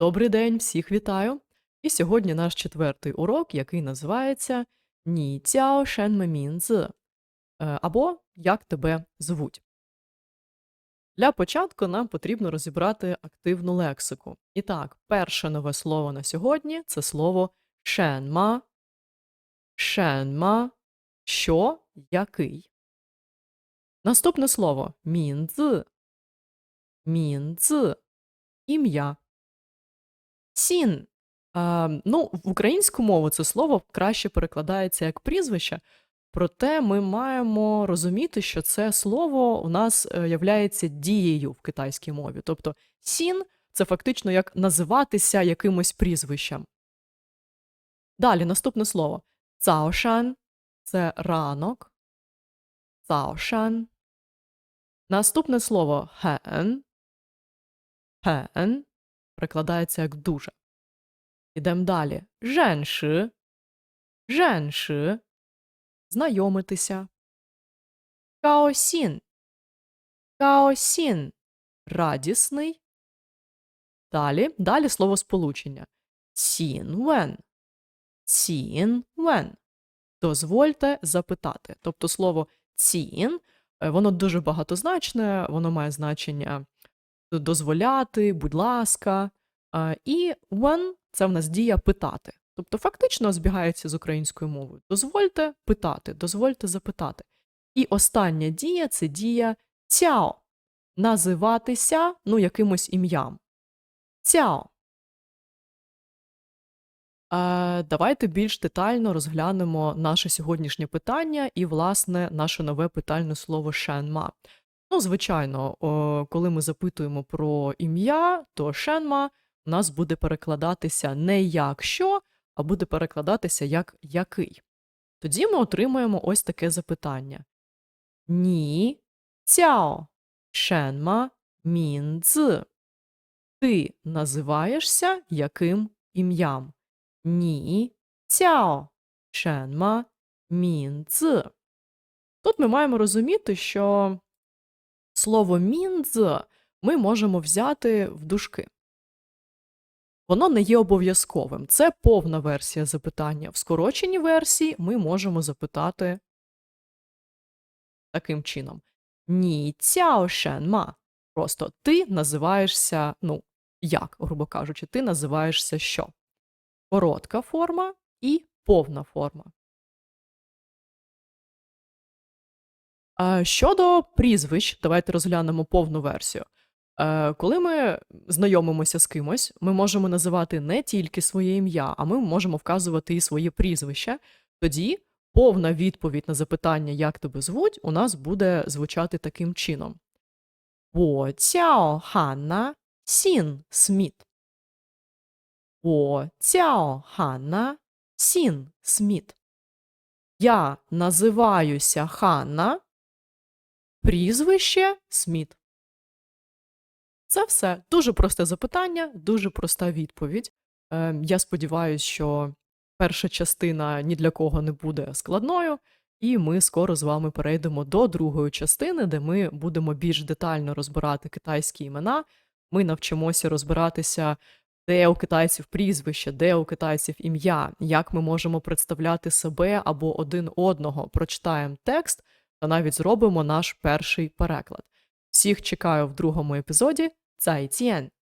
Добрий день, всіх вітаю! І сьогодні наш четвертий урок, який називається Ні цяо шен ме мін зи, е, або Як тебе звуть. Для початку нам потрібно розібрати активну лексику. І так, перше нове слово на сьогодні це слово шенма. Шенма. Що? Який? Наступне слово мінзи. Мінзи. Ім'я. Сін. А, ну, в українську мову це слово краще перекладається як прізвище, проте ми маємо розуміти, що це слово у нас е, являється дією в китайській мові. Тобто сін це фактично як називатися якимось прізвищем. Далі наступне слово цаошан це ранок. Цаошан. Наступне слово хен. Хен перекладається як дуже. Ідемо далі. Женши. Женши. Знайомитися. Каосін. Каосін. Радісний. Далі, далі слово сполучення. Цін вен. Цін вен. Дозвольте запитати. Тобто слово цін, е, воно дуже багатозначне, воно має значення дозволяти, будь ласка. І when – це в нас дія питати. Тобто фактично збігається з українською мовою. Дозвольте питати, дозвольте запитати. І остання дія це дія цяо. Називатися ну, якимось ім'ям. Цяо. Е, давайте більш детально розглянемо наше сьогоднішнє питання і, власне, наше нове питальне слово шенма. Ну, звичайно, коли ми запитуємо про ім'я, то шенма у нас буде перекладатися не як що, а буде перекладатися як який. Тоді ми отримуємо ось таке запитання: Ні цяо шенма мін. Ти називаєшся яким ім'ям? Ні цяо шенма мін. Тут ми маємо розуміти, що слово мінз ми можемо взяти в дужки. Воно не є обов'язковим. Це повна версія запитання. В скороченій версії ми можемо запитати таким чином: Ні цяо шенма. Просто ти називаєшся, ну, як, грубо кажучи, ти називаєшся що? Коротка форма і повна форма. Щодо прізвищ, давайте розглянемо повну версію. Е, Коли ми знайомимося з кимось, ми можемо називати не тільки своє ім'я, а ми можемо вказувати і своє прізвище. Тоді повна відповідь на запитання, як тебе звуть, у нас буде звучати таким чином: Во цяо Ханна Сін Сміт. Во цяо Ханна Сін Сміт. Я називаюся Ханна. Прізвище Сміт. Це все дуже просте запитання, дуже проста відповідь. Е, я сподіваюся, що перша частина ні для кого не буде складною, і ми скоро з вами перейдемо до другої частини, де ми будемо більш детально розбирати китайські імена. Ми навчимося розбиратися, де у китайців прізвище, де у китайців ім'я, як ми можемо представляти себе або один одного, прочитаємо текст та навіть зробимо наш перший переклад. Всіх чекаю в другому епізоді. 再见。